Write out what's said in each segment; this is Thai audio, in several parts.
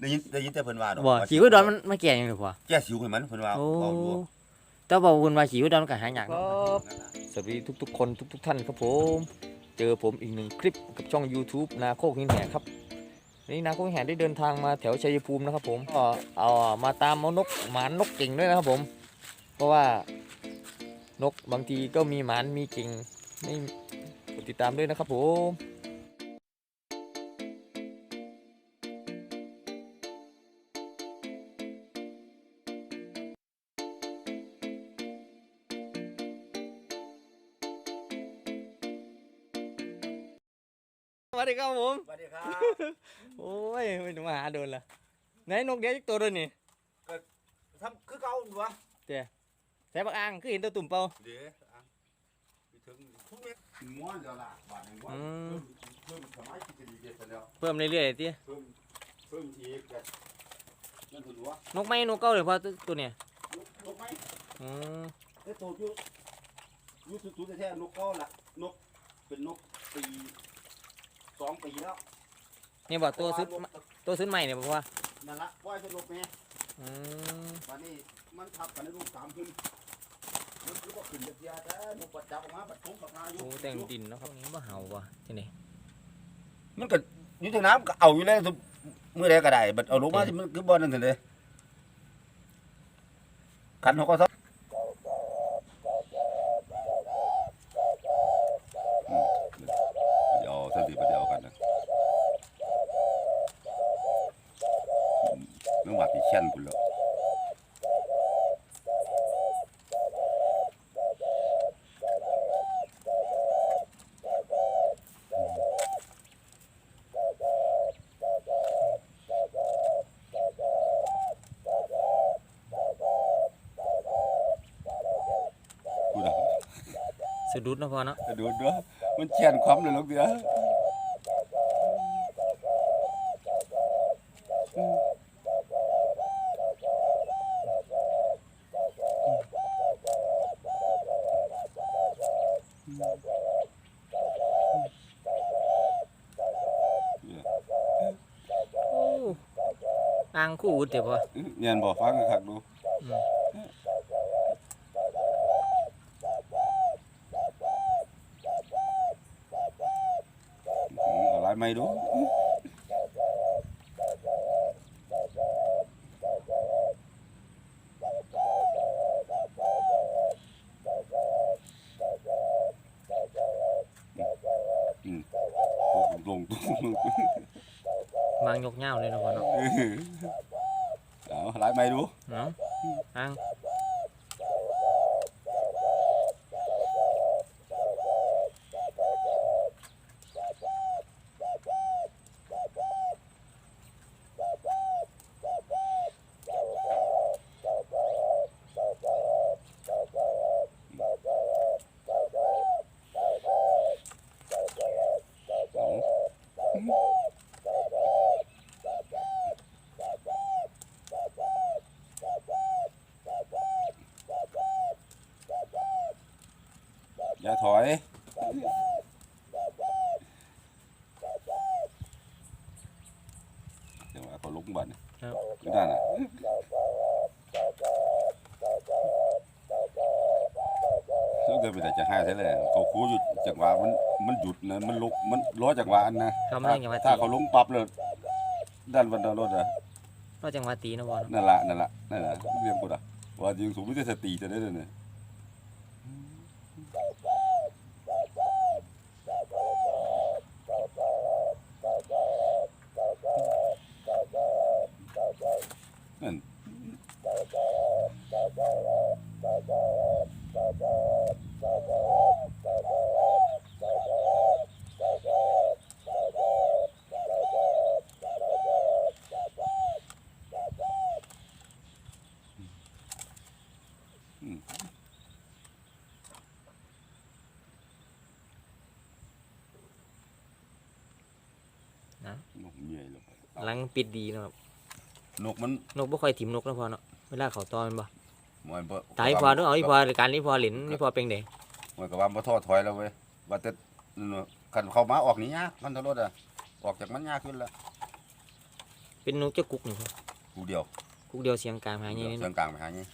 ได้ยินได้ยินแต่เพิ่นว่าดอกบ่ว่าขี้อุดรมันมาแก่หยังหรือบ่แก้สิวให้มันเพิ่นว่าโอ้เว้าอยู่แต่บอกคุณว่าขี้อุดรมันก็หายากครัเนาะบสวัสดีทุกๆ คนทุก ๆ ท่านครับผม เจอผมอีกหนึ่งคลิปกับช่อง YouTube นาโคกหินแหครับวันนี้นาโคกหินแหได้เดินทางมาแถวชัยภูมินะครับผมก็เอามาตามเอานกหมานนกเก่งด้วยนะครับผม เพราะว่านกบางทีก็มีหมานมีเก่งไม่กดติดตามด้วยนะครับผม วัสดีครับผมสวัสดีครับโอ้ยไม่ต้องมาหาโดนละไหนนกเดียวอีกตัวเดียวนี่ทำคือเก่าอยู่วะใส่ปากอ่างคือเห็นตัวตุ่มเปล่าเด้ออะไปถึงทุกเม็ดม้วนแล้วล่ะบาดนี้ว่าอืมเพิ่มเพิ่มสมัยที่จะดีเด็ดแล้วเพิ่มเรื่อยๆทีเพิ่มเพิ่มอีกแบบนั่นถือว่านกไม่นกเก้าเลยพอตัวตัวเนี่ยนกนกไหมอืมไอ้ตัวอยู่อยู่สุดๆแท้ๆนกก็ละนกเป็นนกปี สองปีแล้วนี่บอกตัวซื้อเพราะานกตัวซื้อใหม่เนี่ยบอกว่านั่นละปล่อยเป็นนกแม่อืมตอนนี้มันทับกันในลูกสามขึ้นมันคือว่าขึ้นเดียวๆแต่นกปัดจับออกมาปัดทุ่งกับมาอยู่โอ้แต่งดินเนาะครับนี่บ่เห่าว่ะที่ไหนมันก็อยู่ทางน้ำก็เอาอยู่แล้วทุกมื่อใดก็ได้บัดเอาลงมาที่มันคือบ่อนั่นเถอะเลยกันเขาก็ซะเดี๋ยวสันติประเดี๋ยวกันนะเรื่องว่าที่เช่นพุ่นแล้วพูดอะ สะดุดเนาะพอเนาะดูด้วยมันเช่นความเลยลูกเดียวโอ้อ่างคู่อุดเดี๋ยวพอเนียนบอกฟังคักดูอืมอะไรไม่รู้อืมลงลงลงบางยกเง่าเลยเนาะพอเนาะ เอาอะไรไม่รู้เนาะอ่างอย่าถอยเดี๋ยวว่าเขาลุกบันคือนั่นน่ะซึ่งเดินไปแต่จะห้าใช่เลยเขาคูอยู่จังหวะมันมันหยุดนะมันลุกมันล้อจังหวะนะเขาไม่ได้จังหวะถ้าตีเขาลงปั๊บเลยด้านบนรถอะนอกจังหวะตีเนาะพอเนาะนั่นละนั่นละนั่นละเรียงกูอะว่ายิงสูงไม่ได้สติจะได้เลยเนี่ย นั่นนกเหนื่อยเลย หลังปิดดีเนาะครับ นกมันนกบ่ค่อยถิ่มนกเนาะพอเนาะเวลาเขาตอนบ่มันบ่ตายพอเนาะเอาอีพอรายการนี้พอหลินนี่พอเป็นเด้มันก็ว่าบ่ท้อถอยแล้วเว้ยว่าแต่คันเข้ามาออกนี่ยากมันทะรถอะออกจากมันยากขึ้นแล้วไปเป็นนกเจ้ากุกนี่พ่อกูเดียวกุกเดียวเสียงกลางหาใหญ่เสีนี่ยงกลางไปหานี่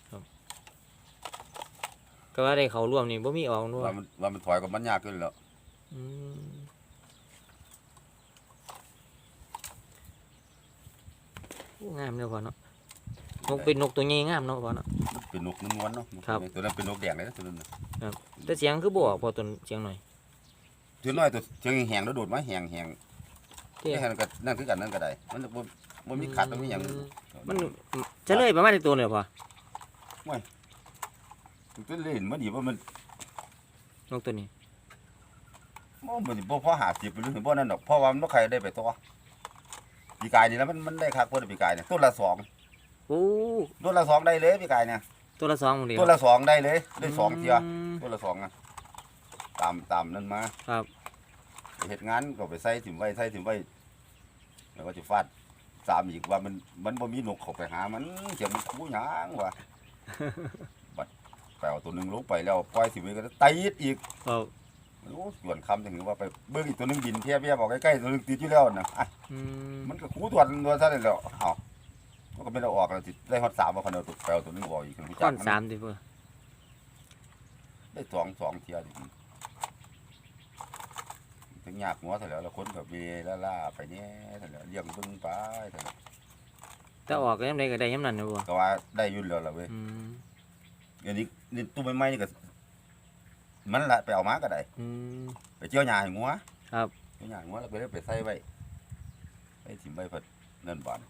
ก็ว่าได้เขาร่วมนี่บ่มีออกนู่ว่ามันว่ามันถอยกับมันยากขึ้นแล้วอืมโอ้ งามเลยพ่อเนาะนกเป็นนกตัวใหญ่งามเนาะพ่อเนาะมันเป็นนกนวลๆเนาะครับ ตัวนั้นเป็นนกแดงเลยนะตัวนั้นน่ะแต่เสียงคือบ่ออกพอตัวเสียงหน่อยตัวน้อยตัวเสียงแหงแล้วโดดมาแหงแหงเท่นี่ให้มันก็นั่นคือกันนั่นก็ได้ มันบ่บ่มีขัดบ่มีหยังมันจะเลยประมาณกี่ตัวเนี่ยพ่อตัวเล่นมันดีว่ามันนกตัวนี้ บ่มันบ่พอ50ไปหรือบ่นั่นดอกเพราะว่ามันบ่ใครได้ไปตัว ปีกายนี่แล้วมันมันได้คักบ่ได้ปีกายเนี่ยตัวละสองโอ้ตัวละสองได้เลยปีกายเนี่ยตัวละสองหมดเลยตัวละสองได้เลยได้สองเที่ยมตัวละสองอะตามตามนั่นมาครับไปเฮ็ดงานก็ไปใส่ถิ่มไว้ใส่ถิ่มไว้แล้วก็จะฟาดสามอีกว่ามันมันบ่มีนกเข้าไปหามันเจะมันคูหยังวะบัดไปเอาตัวหนึงลงไปแล้วปล่อยถิ่มไว้ก็ตีดอีกครับ โอ้ส่วนคำถึงว่าไปเบิ่งอีกตัวหนึงบินเพียเพียบอกใกล้ๆตัวหนึงติดอยู่แล้วนะอะอืมมันก็คูตัวตัวซะเลยแล้วเอ้ามันก็ไม่ได้เอาออกแล้วสิได้ฮอดสามว่าพันเอาตัวไปเอาตัวหนึงออกอีกรู้จัก้อกนมันสามดิเพื่อได้สองสองเที่ยดิถึงยากหัวเสร็จแล้วแล้วคนกับเวล่าๆไปเนี่ยเสร็จแล้วเลี้ยงเบิ่งไปเสร็จแล้วถ้าออกก็ยังได้ก็ได้ยังนั่นนะบ่ก็ว่าได้อยุ่นแล้วล่ะเว้ยอืมอันนี้นี่ตู้ใหม่ๆนี่ก็ มันละไปเอามาก็ได้อืม ไปเจียวหญ้าให้งัวครับ เจียวหญ้าให้งัวแล้วก็เลยไปใส่ไว้ไปถิ่มไว้เพิ่นนั่นบาน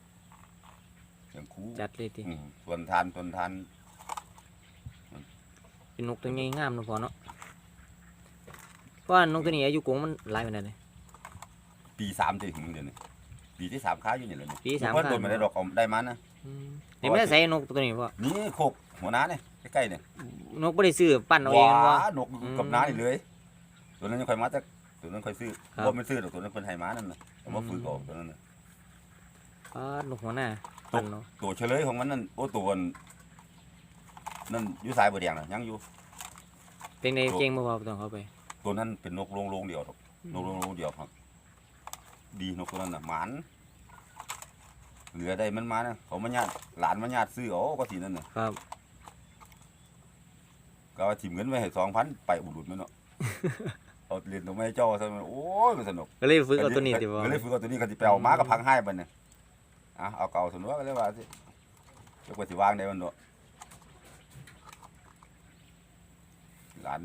เสียงคูจัดเลยทีอืมส่วนทานส่วนทานเป็นนกตัวใหญ่งามเนาะพ่อเนาะเพราะว่านกตัวนี้อายุกงมันหลายปานใดเลย ปีสามจะถึงเดือนนี้ปีที่สามค้าอยู่นี่แหละนี่ปีสามเพิ่นค้า โดนมาได้ดอกเอาได้มานะอืมเดี๋ยวไม่ได้ใส่นกตัวนี้พ่อนี่โคกหัวหน้าเนี่ยใกล้ๆเนี่ย นกบ่ได้ซื้อปั้นเอาเองบ่ นกอยู่กับน้านี่เลย ตัวนั้นยังค่อยมาแต่ตัวนั้นค่อยซื้อครับบ่ไม่ซื้อดอกตัวนั้นเพิ่นให้มานั่นน่ะเอามาฝึกออกตัวนั้นน่ะอ๋อนกหัวหน้าปั้นเนาะตัวเฉลยของมันนั่นโอ้ตัวอันนั่นอยู่สายบ่แดงน่ะยังอยู่ เป็นในเก่งบ่พ่อต้องเข้าไป ตัวนั้นเป็นนกโรงๆเดียวดอกนกโรงๆเดียวครับ ดีนกตัวนั้นน่ะหมันเหลือได้มันมานะเขามาญาติหลานมาญาติซื้อเอาก็สินั่นน่ะครับ ก็ว่าถิ่มเงินไว้ให้2,000ไปอุดหนุนมันเนาะ เอาเรียนตัวไม่เจ้าซะมันโอ้ยมันสนุกก็เลยฝึกเอาตัวนี้ติบ่ก็เลยฝึกเอาตัวนี้ก็สิไปเอามาก็พังให้บัดเนี่ยอะเอาเก่าสนุกก็เลยว่าสิเดี๋ยวก็สิวางได้มันเนาะหลาน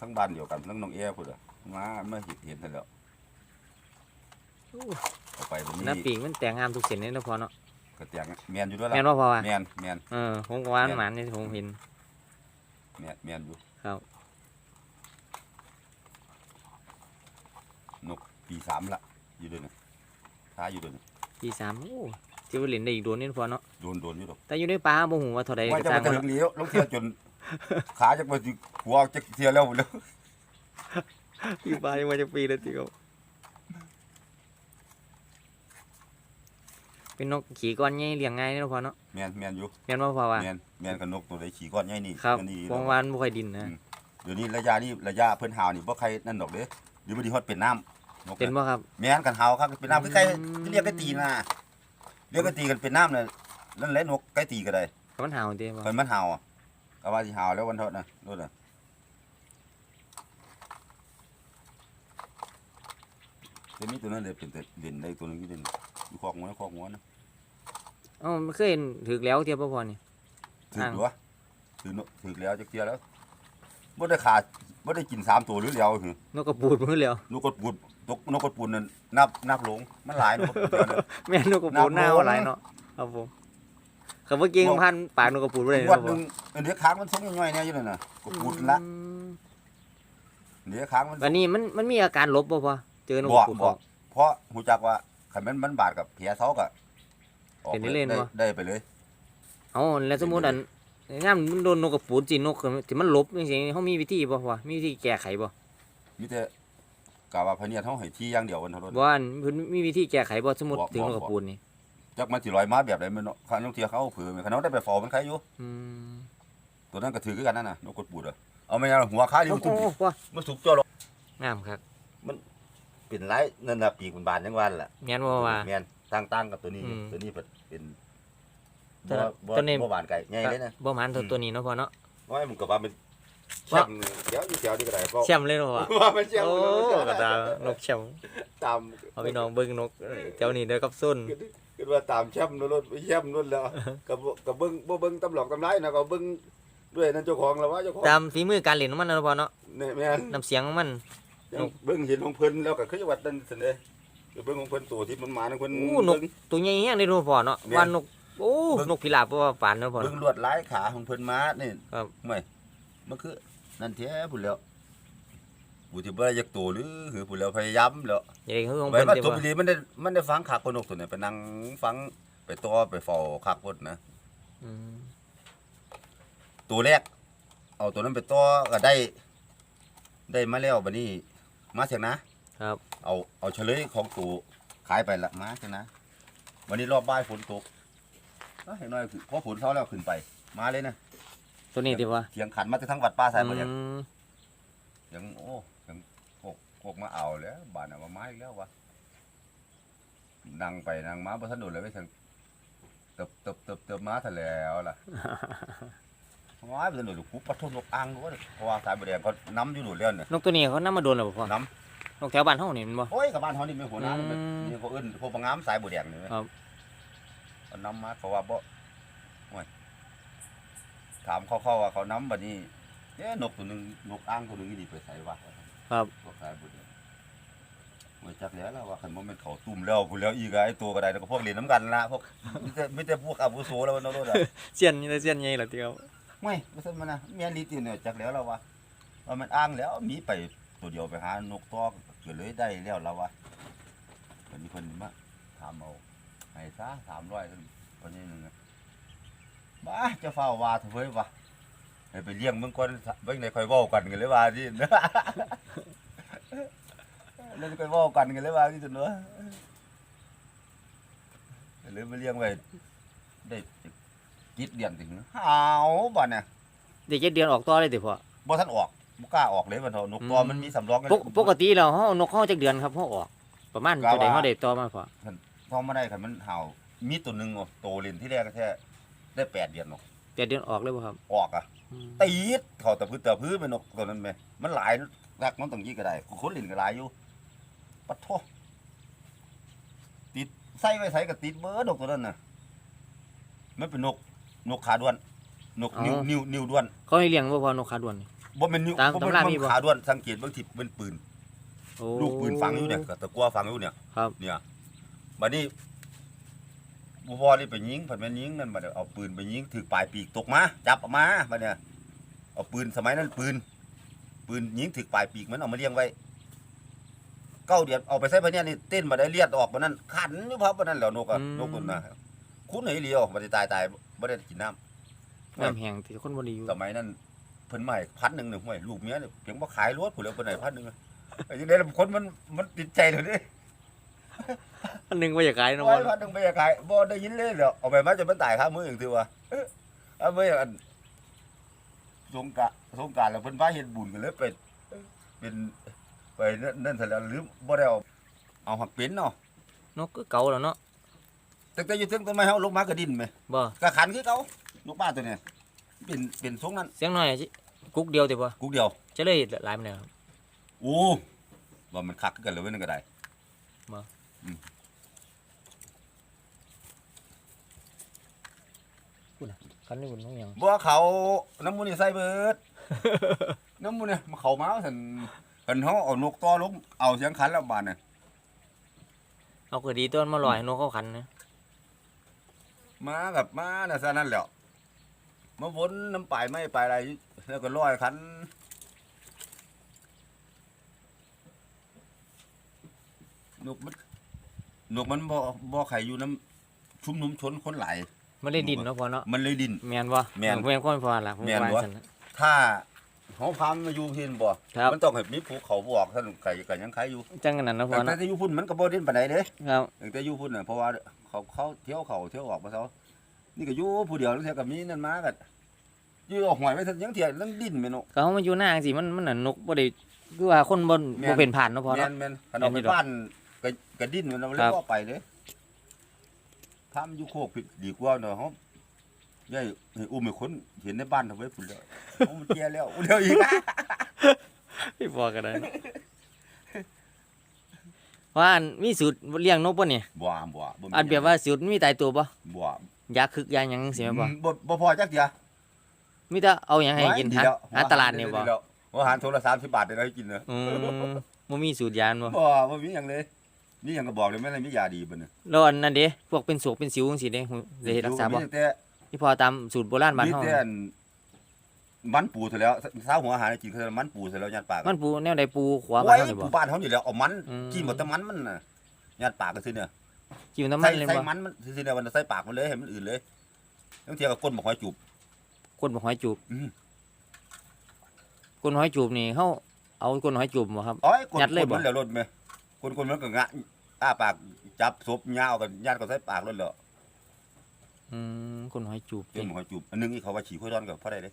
ทั้งบ้านเดียวกันทั้งน้องเอ๋พุ่นอะมาเมื่อเห็นเห็นเสร็จแล้วเอาไปบัดหน้านี้ปีกมันแต่งงามทุกเส้นเลยเนาะพ่อเนาะก็เตียงแม่นอยู่ด้วยแม่นล่ะบ่พ่อว่าแม่นแม่นเออผมก็ว่ามันหมานนี่ผมเห็น แม่นแม่นอยู่ครับ นกปีสามละอยู่ด้วยนะท้าอยู่ด้วยนะปีสามโอ้ที่ว่าเล่นได้อีกโดนนี่พ่อเนาะโดนโดนอยู่ดอกแต่อยู่ในป่าบ่ฮู้ว่าเท่าใดว่าก็จะสร้ามางถึมันงเลี้ยวลงเที่ยวจน ขาจะมาสิหัวจะเที่ยวแล้วแล้ว อยู่ป่ายังว่าจะปีแล้วติครับ เป็นนกขี่ก้อนใหญ่เลี้ยงง่ายเนาะพ่อเนาะแมนแมนอยู่แม่นบ่พ่อว่า แมนแมนกับนกตัวใดขี่ก้อนใหญ่นี่ครับอันนี้วงวานบ่ค่อยดินนะ เดี๋ยวนี้ระยะนี้ระยะเพิ่นหาวนี่บ่ใครนั่นดอกเด้หรือบ่ดีฮอดเป็นน้ำนกเป็นน่ะบ่ครับ แมนกันหาวครับเป็นน้ำคือไก่อืม เรียกไก่ตีน่ะเรียกไก่ตีกันเป็นน้ำน่ะนั่นแหละนกไก่ตีก็ได้มันหาวติบ่เพิ่นมันหาวอะก็ว่าสิหาวแล้ววันเถอะนะนู่นน่ะเดี๋ยวมีตัวนั้นเลยเป็นแต่เด่นได้ตัวหนึงอยู่เด่นอยู่คอกหัวคอกหัวนะ เอ้ามันเคยเห็นถึกแล้วเทียบบ่พ่อนี่ ถืออ่างตัวถือนกถือแล้วจักเทียแล้วบ่ได้ขาดบ่ได้กินสามตัวหรือแล้วหือนกกระปูดมือแล้วนกกดปูดนกนกกดปูดนั่นนับนับหลงมันหลายนกกดปูดเดี๋ยวนั้นแม่นนกกระปูดหน้าว่าหลายเนาะครับผมคำว่าเก่งพันปากนกกระปูดบ่ได้งวเนาะดหพ่นึองอันเดียวค้างมันทรงย่อยๆแน่อยู่นั่นน่ะกดปูดละอืมเดี๋ยวค้างมันวันนี้มันมันมีอาการลบบ่พ่อเจอนกกบ่ระปูดบ่ออกเพราะหูจักว่าคันมันมันบาดกับเพียเซาก็ ออกเป็นได้เล่นได้วะ ได้ไปเลย เอาแล้วสมมุติอันงามมันโดนนกกระปูดจีนกที่มันลบจังซี่เฮามีวิธีบ่พ่อมีวิธีแก้ไขบ่มีแต่กะว่าพะเนียดเฮาให้ที่อย่างเดียวกันเท่านั้น บ่อันเพิ่นมีวิธีแก้ไขบ่สมมุติบ่ถึงบ่ นกกระปูดนี่จักมันสิลอยมาแบบใดมันเนาะคันลางเที่ยเขาเอาเผือมันคันเขาได้ไปฟอมันใครอยู่ อืมตัวนั้นก็ถือคือกันนั่นน่ะนกกดปูดอะเอาไม่เอาหัวขาดิโอ้มันตุ้มโหพ่อมันสุกจ่อหรอกงามครับเป็นไรนั่นน่ะปีกมันบานจังวันล่ะ แม่นบ่ว่าแม่น ต่างๆกับตัวนี้ อืม ตัวนี้เป็นเป็นตัวบ่นั้นบ่ตัวนี้ บ่หวานไก่ใหญ่เลยนะบ่หมันตัวอืมตัวนี้เนาะพ่อเนาะว่ามันก็ว่ามันแชว่ามป์เดี๋ยวอยู่เดี๋ยวนี่ก็ได้เพราะแชมป์เลยเนาะพ่อว่ามันแชมป์โอ้มันกระแชตามป์นกแชมป์ตามเอาพี่น้องเบิ่งนกเจ้านี่เด้อครับส้นคิดว่าตามแชมป์นู่นรถแชมป์นู่นแล้วก็บ่ก็เบิ่งบ่เบิ่งตำหลอกตำไรนะก็เบิ่งด้วยนั่นเจ้าของแล้วว่าเจ้าของตามฝีมือการเล่นของมันเนาะพ่อเนาะเนี่ยแม่นน้ำเสียงของมันยังเบิ่งเห็นของเพิ่นแล้วก็คือว่านั่นซั่นเด้ไป เบิ่งของเพิ่นตัวที่มันมาของเพิ่นอู้นกเบิ่งตัวใหญ่แฮงเลยเนาะพ่อเนาะแม่นว่านกโอ้เบิ่ง นกพิราบบ่ว่าปานเนาะพ่อเบิ่เนาะงลวดลายขาของเพิ่นมานี่ครับไม่มันคือนั่นแท้พุ่นแล้วบุที่บ่ได้จักตัวหรือหือพุ่นแล้วพยายามแล้วอย่างนี้คือของไปเพิ่นมาเด้อจบพ่ออีหลีมันได้มันได้ฟังคักกว่านกตัวนี้ไปนั่งฟังไปต่อไปเฝ้าคักพุ่นนะ อืมตัวแรก เอาตัวนั้นไปต่อก็ได้ ได้มาแล้วบัดนี้ มาเถอะนะครับ เอาเอาเฉลยของตัวขายไปละมาเถอะนะวันนี้รอบบ่ายฝนตกเอ้ยเห็นหน่อยคือพอฝนเช้าแล้วขึ้นไป มาเลยนะตัวนี้ติพ่อเถียงขันมาทั้งวัดป้าใส่หมดอืยังมยังโอ้ยังโคกโคกมาเอาแล้วบ้านเอามาไม้อีกแล้ววะนั่งไปนั่งมาบ่ทันโดนเลยไปถึงเติบเติบเติบเติบมาทะแล้วล่ะว้ายบ่ทันโดนลูกคุบปะทุนกอ่างด้วยเพราะว่าสายบ่แดงเขาน้ำอยู่โดดเรื่องเนี่ยนกตัวนี้เขานำมาโดนแล้วบ่พ่อน้ นกแถวบ้านเฮานี่แมันบ่ โอ้ยกับบ้านเฮานี่มีหัวหน้าอืมนี่เขาเอิ้นพวกบางงามสายบ่แดงนี่ไหมครับเขาน้ำมาเขาว่าบ่โอ้ยถามเขาเขาว่าเขาน้ำบัดนี้เอ๊ะนกตัวหนึงนกอ่างตัวหนึงนี่ไปใส่วะครับ พวกสายบุญมาจักแล้วล่ะว่าคันบ่แม่นเขาตุ่มแล้วพุ่นแล้วอีกอะไอ้ตัวก็ได้แล้วก็พวกเรียนน้ำกันละพวกมีแต่มีแต่พวกอาวุโสแล้วมันโน่นอะเสียนนี่เสียนใหญ่ล่ะติครับ ไม่บ่ซั่นมันน่ะแม่นลีติเนี่ยจักแล้วล่ะว่าว่ามันอ้างแล้วมีไปตัวเดียวไปหานกตอ กก็เลยได้แล้วล่ะว่าวันนี้เพิ่นมาถามเอาให้ซะ300ซั่นวันนี้นึงอะบ้าจะเฝ้าว่าเถอะเว้ยว่าให้ไปเลี้ยงเบิ่งก่อนเบิ่งได้ค่อยเว้ากันกันเลยว่าสิเล่นไปเว่ากันกันเลยว่าที่สุดเนอะเลยมาเลี้ยงไว้ได้จิตเดียนถึงหาวบ่เนี่ยเด็กเจ็ดเดือนออกต่อเลยติพ่อบ่ทันออก บ่กล้าออกเลยมันเถอะนกตัวอืมมันมีสำรองกันปกปกติแล้วเฮานกเฮาจักเดือนครับเฮาออก ประมาณกะตัวใดว่าเฮาได้ต่อมาพ่อพอมาได้คันมันเห่ามีตัวหนึงโอ้โตเล่นที่แรกก็แค่ได้แปดเดือนเนาะเจ็ดเดือนออกเลยบ่ครับ ออกอะอืมตีดเข้าแต่พื้นแต่พื้นไปนกตัวนั้นแม่มันหลายรักมันต้องยี่ก็ได้คนเล่นก็หลายอยู่ปะโทติดใส่ไว้ใส่ก็ติดเบิดนกตัวนั้นน่ะมันเป็นนกนกขาด้วน นกนิ้วนิ้วนิ้วด้วน เขาให้เลี้ยงบ่พ่อนกขาด้วนนี่ บ่แม่นนิ้วตามบ่แม่นตำรามีมันบ่ขาด้วนสังเกตเบิ่งที่เป็นปืน โอ้ลูกปืนฝังอยู่เนี่ยก็ตะกัวฝังอยู่เนี่ย ครับ เนี่ยบัดนี้บ่พอนี่ไปยิงเพิ่นแม่นยิงนั่นบัดนี้เอาปืนไปยิงถือปลายปีกตกมาจับออกมาบัดเนี่ยเอาปืนสมัยนั้นปืน ปืนยิงถือปลายปีกมันเอามาเลี้ยงไว้เก้าเดือนเอาไปใส่พะเนี่ยนี่เต้นมาได้เลียดออกบัดนั้นขันอยู่พับบัดนั้นแหล้วนกอะนกตัวน่ะคุณไหนเลียวบ่ได้ตายตายบ่ได้กินน้ำ น้ำแห้งที่คนบ่ได้อยู่ สมัยนั้น เพิ่นมาให้พันหนึ่งหนึ่งห้วยลูกเมียเนี่ยเพียงบ่ขายรถผู้เดียวเพิ่นให้พันหนึ่งไอ้จังได๋ล่ะคนมันมันติดใจเลยดิอันหนึงบ่อยากขายเนาะโอ้พ่อยพันหนึ่งไปขายบ่ได้ยินเลยเดี๋ยวเอาไปมาจะมันตายคามืออย่างที่ว่าเอ้อเอาไปอันสงกรานต์สงกรานต์แล้วเพิ่นพาเฮ็ดบุญกันเลยไปเป็นไปนั่นนั่นซะแล้วหรือบ่ได้เอาเอาหักเป็นเนาะนกก็เก่าแล้วเนาะตั้งแต่อยู่ถึงต้นไม้เฮาลงมาก็ดินไหมบ่ก็ขันคือเก่านกบ้าตัวเนี้เป็นเป็นทรงนั้น เสียงน้อยสิ กุ๊กเดียวติพ่อกุกเดียวจะเลยหลายมันแล้วครับโอ้ว่ามันคักคือกันเลยเว้ยนั่นก็ได้คันนี้มันน้องหยังบ่เขาน้ำมูนี่ใส่เบิดน้ำมูนี่มาเขามาสันเพิ่นเฮาเอานกต่อลงเอาเสียงขันแล้วบาดน่ะเอาก็ดีต้นมาลอยให้นกเขาขันนะมากับมาน่ะซะนั่นแหล้วมาวนน้ำปลายไม้ปลายอะไร แล้วก็ลอยขันนกมันนกมันบ่บ่ไข่อยู่น้ำชุมนุมชนคนหลายมันได้ดินเนาะพ่อเนาะมันเลยดิน แม่นบ่แม่นแม่นคนพ่อล่ะผมแม่นว่าบ่ซั่นน่ะถ้าเฮาพามันมาอยู่ที่นี่บ่ครับมันต้องให้มีภูเขาบอกท่านไก่ก็ยังไข่อยู่ จังกันนั่นเนาะพ่อแต่เนาะแต่อยู่พุ่นมันก็บ่เด่นปานใดเด้ครับแต่อยู่พุ่นน่ะเพราะว่าเขาเขาเที่ยวเขาเที่ยวออกมาเซานี่ก็อยู่ผู้เดียวแล้วเที่ยวก็มีนั่นมาก็อ ยู่เอาหอยไว้ซั่นยังเที่ยวนั่งดิ้นแม่นเนาะก็เฮามาอยู่หน้าจังซี่มันมันน่ะนกบ่ได้คือว่าคนบ่แม่นบ่เป็นผ่านเนาะพ่อแม่เนาะนแม่นคันเอาแม่ไปนอยู่ดอกบ้านก็ก็ดิ้นมันเอาเลยครับบ่ไปเด้ทำอยู่โคกผิดดีกว่าเนาะเฮาใหญ่ให้อุ้มให้คนเห็นในบ้านทำไว้พุ่นแล้วเฮามันแก่แล้วเดี๋ยวอีกนะพี่บอกกันได้ว่าอันมีสูตรเลี้ยงนกป่ะเนี่ยบ่บ่บ่มีอันแบบว่าสูตรมีตายตัวป่ะบ่ยาคึกยาหยังสิแม่นบ่อืมบ่บ่พอจักเดียว มีแต่เอาหยังให้กินไว้หาดีแล้วหาตลาดนี่บ่ดีแล้วอาหารโทรละ30บาทได้ให้กินเนอะอืมบ่มีสูตรยาบ่บ่บ่มีหยังเลยมีหยังก็บอกเลยแม่นมียาดีบ่เนี่ยแล้วอันนั้นเด้พวกเป็นสวกเป็นสิวจังซี่เด้ได้เฮ็ดรักษาบ่มีแต่ที่พอตามสูตรโบราณบ้านมีเฮาแต่อันมันปูเสร็จแล้วเช้าหัวอาหารให้กินคือมันปูเสร็จแล้วยัดปากมันปูแนวใดปูขวาโอ้บ้านยเฮานี่ปูบ่บ้านเขาอยู่แล้วเอามันอืมกินหมดแต่มันมันน่ะยัดปากกันซิเนี่ยกินน้ำมัใส่นเลยใส่บ่มันมันซิเนี่ยมันใส่ปากมันเลยให้มันอื่นเลยต้องเทียบกับก้นบอกหอยจูบ ก้นบ่หอยจูบอืม ก้นหอยจูบนี่เฮาเอาก้นหอยจูบบ่ครับ โอ้ยก้นยัดเลยก้นบ่มันแล้วรถไหมก้นก้นมันก็งะอ้าปากจับศพยาวกันยัดก็ใส่ปากรถแล้วอืมก้นหอยจูบก้นบอกหอยจูบอันนึงนี่เขาว่าฉี่ข้อยดอนกับพ่อได้เลย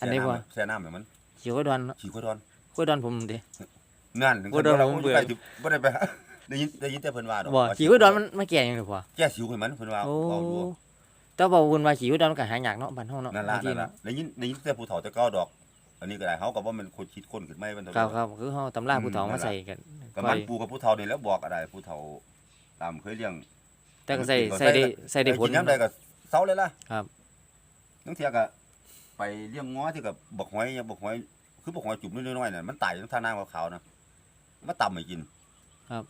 อันนี้บ่ แช่น้ำเลยมันขี้ข้อยดอนเนาะฉี่ข้อยดอนข้อยดอนผมเด้งานถึงข้อยดอนเราผมบ่เบื่อได้ไปบ่ได้ไปหาได้ยินได้ยินแต่เพิ่นว่าดอกบ่ว่าขี้ข้อยดอนมันมาแก่ยังไงพอแก้สิวให้มันเพิ่นว่าโอ้เอาดู แต่บอกเพิ่นว่าขี้ข้อยดอนมันก็หายากเนาะบ้านเฮาเนาะนั่นล่ะบางทีนั่นล่ะเนาะได้ยินได้ยินแต่ผู้เฒ่าแต่เก่าดอก อันนี้ก็ได้เขาก็บ่แมันคนคิดคนขึ้นไม่มันเท่าครับไหครับคือเฮาตำราผู้เฒ่ามาใส่กันก็มันปูกับผู้เฒ่านี่แล้วบอกอะไรผู้เฒ่าตามเคยเลี้ยง แต่ก็ใส่ใส่ได้ใส่ได้ผล กินน้ำใดก็เซาเลยล่ะครับ นังเที่ยก็ไปเลี้ยงง้อที่กับบักหอยบักหอย คือบักหอยจุ่มน้อยๆน่ะมันตายทั้งท่าน้ำขาวๆนะมาตำให้กินครับ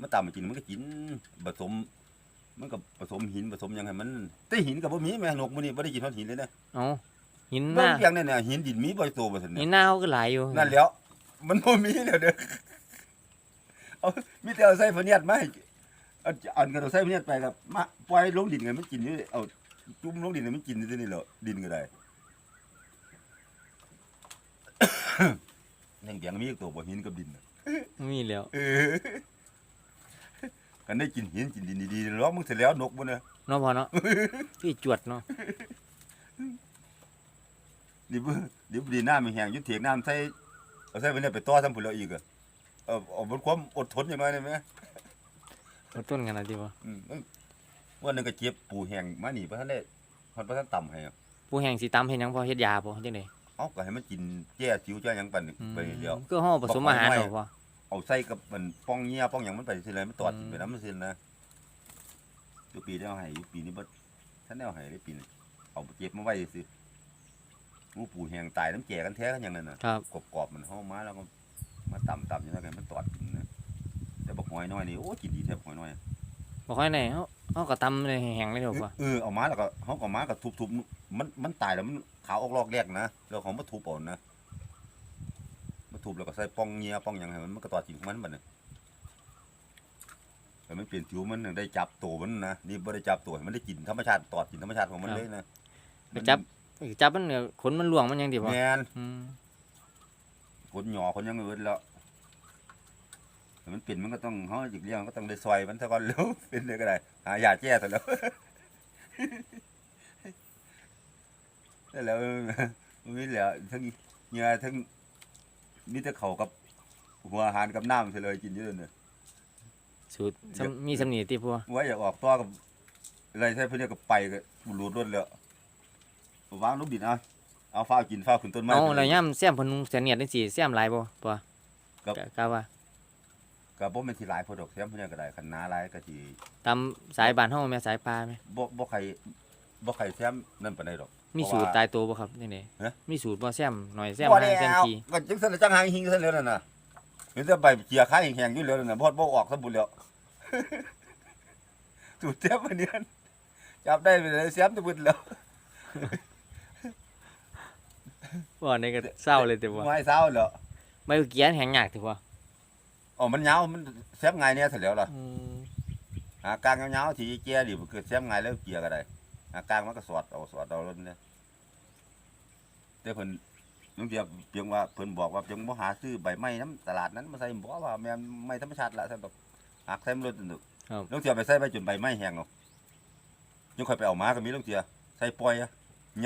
มาตำให้กินมันก็กินผสม มันก็ผสมหินผสมหยังให้มันแต่หินก็บ่มีแม่นกมื้อนี้บ่ได้กินทอดหินเลยนะเอ้าหินหเบิ่น้างเพียงนั่นน่ะหินดินมีบ่โตบ่ซั่นหิเนี่ยนหน้าเฮาก็หลายอยู่นั่นแหล้ว มันบ่มีแล้วเด้อเอามีแต่เอาใส่พะเนียดมาให้เอาอันก็เอาใส่พะเนียดไปกับมาปล่อยลงดินกันมันกินอยู่เอาจุ่มลงดินให้มันกินอยู่นี่แหละดินก็ได้ยังเบียงมีอีกตัวบ่หินกับดินน่ะมีแล้ว เออ กันได้กินหินกินดินดีๆแล้วมึงเสร็จแล้วนกบ่เนี่ยเนาะพอเนาะ พี่จวดเนาะดิบดิบดีน้ำมันแห้งอยุดเถียงน้ำใส่เอาใส่ไปเนี่ยไปต่อทำผลแล้วอีกอะเอาเอาบนความอดทนอย่างน้อยได้ไหมมาต้นกันนะที่บ่อืมเอ้ยวันหนึงก็เจ็บปูแห้งมานี่บ่ทันได้ฮอดบ่ทันต่ำให้อะผู้แห่งสิตำเฮ็ดหยังพอเฮ็ดยาบ่จังได๋เอ้าก็ให้มันกินแก้สิวแก้หยังปันไปเดียวคือเฮาผสมอาหารเนาะพอ เอาใส่กับมันป้องเงี้ยป้องหยังมันไปสิเลยมันตอดอืมไปน้ำมันสินะอยู่ปีนี้เอาให้อยู่ปีนี้บ่ท่านได้เอาให้ได้ปีนี้เอาเจ็บมาไว้ซื่องูปูแห้งตายน้ำแก่กันแท้กันอย่างนั้นน่ะครับ กรอบๆมันเฮามาแล้วก็มาตำตำอย่างนั้นกันมันตอดกินนะแต่บักหอยน้อยนี่โอ้กินดีแท้บักหอยน้อยบ่ค่อยไหนเฮาเฮาก็ตำเลยแห้งๆเลยเด้อพอเออเอามาแล้วก็เฮาก็มาก็ทุบๆมันมันตายแล้วมันขาวออกลอกแรกนะแล้วเขามาทุบเอ่อนนะมา ทุบแล้วก็ใส่ป้องเงียป้องหยังให้มันมันก็ตอดกินของมันบัดนี้แต่มันเปลี่ยนผิวมันน่ะได้จับตัวมันนะนี่บ่ได้จับตัวให้มันได้กินธรรมชาติตอดกินธรรมชาติของมันเลยนะไปจับจับมันเนี่ยขนมันหลวงมันยังดีบ่แม่นอืมคนหยอคนหยังเอิ้นแล้วแต่มันเป็นมันก็ต้องเฮาจิกเลี้ยงก็ต้องได้ซอยมันซะก่อนแล้วเป็นได้ก็ได้หายาแก้ซะแล้วได้แล้วมันมีแล้วทั้งเหงื่อทั้ง มีแต่เขาวกับหัวอาหารกับน้ำเฉยเลยกินอยู่นั่นน่ะสูตรสำมีสำนีติพอว่าอยากออกตัวกับอะไรใช่เพื่อนก็ไปก็หลุดรถแล้ววางลูกดินเอาเอาฟ้าวกินฟ้าวขึ้นต้นไม้เอาไปแล้วยย่ำแซมเพิ่นนุงเสียเนียดจังซี่แซมหลายบ่พอครับกะกะว่าก็บ่แม่นสิหลายพอดอกแซมเพิ่นก็ได้คันหนาหลายก็สิตามสายบ้านเฮาแม่สายปลาแม่บ่บ่ใครบ่ใครแซมนั่นปานใดดอก มีเพสูราะตรว่าตายตัวบ่ครับจังได๋ฮะ มีสูตรบ่แซมหน่อยแซมบ่หางแซมแล้วทีก็จังซั่นน่ะจังหางหิงซั่นแล้วนั่นน่ะเห็นแต่ใบเจียคายแห้งๆอยู่แล้วนั่นน่ะบ่บ่ออกซะบุญแล้วถูกแซมอันนี้จับได้ไปเลยแซมตะบุญแล้วบ่ในก็เศร้าเลยติบ่ไม้เช้าแล้วไม่เกียนแหงยากติบ่อ๋อมันยาวมันแซมง่ายเนี่ยซะแล้วล่ะอืมหากลางยาวๆที่เจียดิมันเกิดแซมง่ายแล้วเจียก็ได้ หากลางมันก็สอดเอาสอดเอารถเนี่ยแต่เพิ่นน้องเดียเพียงว่าเพิ่นบอกว่าเพียงบ่หาซื้อใบไม้น้ำตลาดนั้นมาใส่บ่ว่าแม่นไม้ธรรมชาติละซั่นดอกหากใส่มันรถนั่นดอกครับน้องเดียไปใส่ไปจนใบไม้แห้งเอายังค่อยไปเอามาก็มีน้องเดียใส่ปล่อยอะ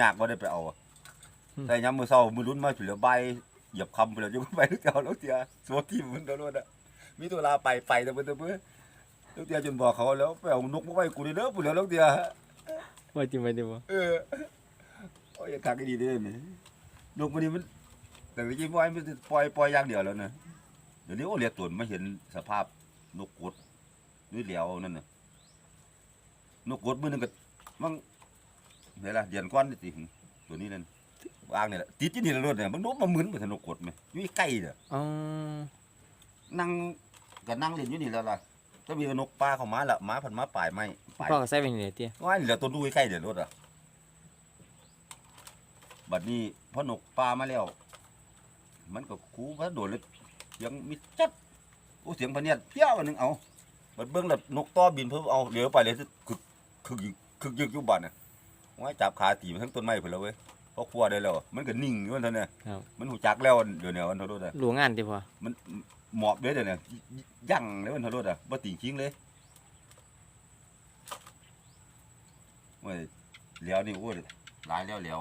ยากบ่ได้ไปเอาอะใส่ยามมื้อเช้ามื้อรุ่นมาจุเหลือใบายเหยียบคำไปแล้วยังบ่ไปนึกเอาน้องเดียสวที่มันโดนรถอะมีตัวลาไปไปแต่เบิ่นแต่เบิ่นลูกเตียจนบอกเขาแล้วไปเอานกมาไว้กูเด้อปุ่นแล้วลูกเตีย ว่าจริงไปดิบ่เออโอ้ยคักดีเด้อนี่นกมันนี่มัน แต่จริงๆปล่อยมันปล่อยปล่อยอย่างเดียวแล้วนะเดี๋ยวนี้โอ้เรียกตัวมาเห็นสภาพนกกดด้วยเหลียวนั่นน่ะนกกดมือหนึงก็มันไหนล่ะเดือนก้อนนี่ติตัวนี้นั่นวางนี่แหละติดที่นี่ละรถเนี่ยมันนกมาหมึนไปทางนกกดไหมอยู่ใกล้เด้ออ๋อนั่งก็นั่งเล่นอยู่นี่แล้วล่ะก็มีนกปลาเข้ามาละหมาพันมาป่ายไม้ป่าย พ่อก็ใส่ไปนี่เตี้ยว่านี่แหละตัวดูใกล้ๆเดี๋ยวรถอะบัดนี้พอนกปลามาแล้ว มันก็คูพระโดดเลยยังมีจัดโอ้เสียงพะเนียดเพี้ยวอันหนึงเอาบัดเบิ้งแล้วนกต้อบินเพิ่มเอาเหลียวไปเลยคึกคึกยิกคึกยึกอยู่บ้านน่ะว่าจับขาตีมันทั้งต้นไม้เพิ่นแล้วเว้ยพอครัวได้แล้วมันก็นิ่งอยู่มันเท่านั้นมันหูจักแล้วเดี๋ยวนี้มันเท่านั้นหลวงงานติพ่อมันหมอบเลยเดี๋ยวนี้ยั่งเลยมันเท่านั้นอะบ่ติงคิงเลย โอ้ยเหลียวนี่โอ้ยหลายแล้วเหลียว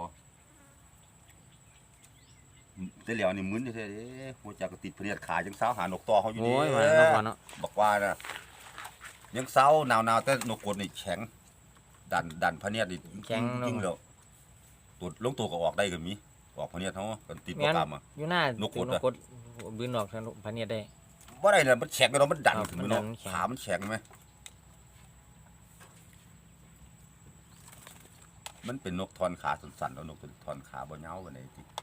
แต่เหลียวนี่มึนอยู่แท้เด้หัวจักก็ติดเพลียดขาจังสาวหานกต่อเขาอยู่โอ้นี่ยมาเนาะพ่อเนาะบอกว่านะยังเศร้าหนาวหนาวๆแต่นกกดนี่แข็ง ดันดันพะเนียดนี่แข็งจริงเนาะแล้วตัวลงตัวก็ออกได้ก็มีออกพะเนียดเขากันติดโปรแกรมอะอยู่หน้านกกดนอะกกดบืนออกทางพะเนียดได้บ่ได้เลยมันแข็งกันเนาะมันดันครับขึ้นมัมานเนาะดันแข็งขามันแข็งไหม มันเป็นนกทอนขาสั้นๆแล้วนกทอนขาบ่ยาวกว่านี้ที่